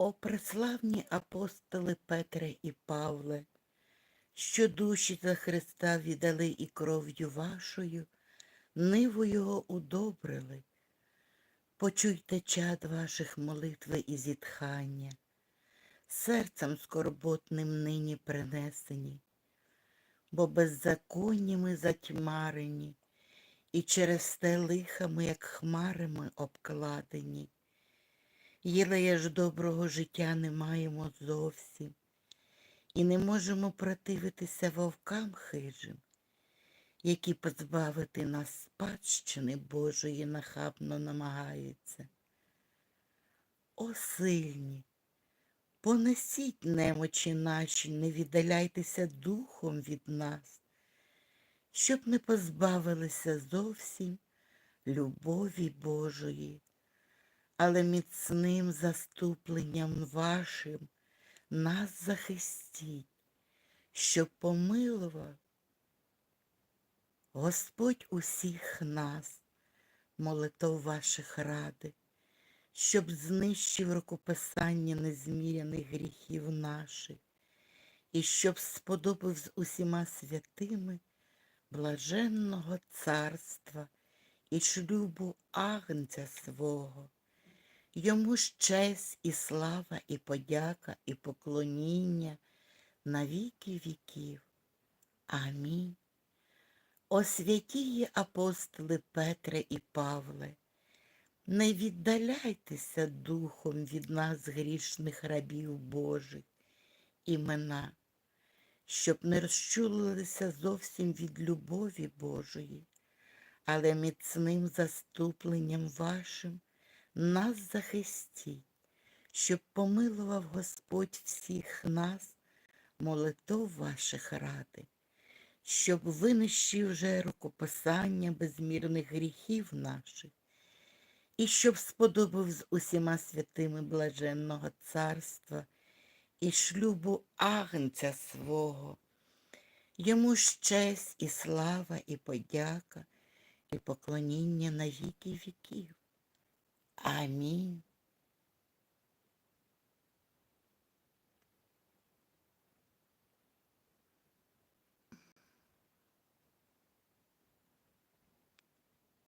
О преславні апостоли Петре і Павле, що душі за Христа віддали і кров'ю вашою, ниву Його удобрили. Почуйте чад ваших молитви і зітхання, серцем скорботним нині принесені, бо беззаконнями затьмарені, і через те лихами, як хмарами обкладені. Єлея ж доброго життя не маємо зовсім, і не можемо противитися вовкам хижим, які позбавити нас спадщини Божої нахабно намагаються. О сильні, понесіть немочі наші, не віддаляйтеся духом від нас, щоб не позбавилися зовсім любові Божої але міцним заступленням вашим нас захистіть, щоб помилував Господь усіх нас, молитов ваших ради, щоб знищив рукописання незміряних гріхів наших, і щоб сподобав з усіма святими блаженного царства і шлюбу агнця свого. Йому ж честь і слава, і подяка, і поклоніння на віки віків. Амінь. О святії апостоли Петре і Павле, не віддаляйтеся духом від нас, грішних рабів Божих, імена, щоб не розчулилися зовсім від любові Божої, але міцним заступленням вашим нас захистіть, щоб помилував Господь всіх нас, молитов ваших ради, щоб винищив вже рукописання безмірних гріхів наших, і щоб сподобав з усіма святими блаженного царства і шлюбу агнця свого. Йому ж честь і слава, і подяка, і поклоніння на віки віків. Амінь.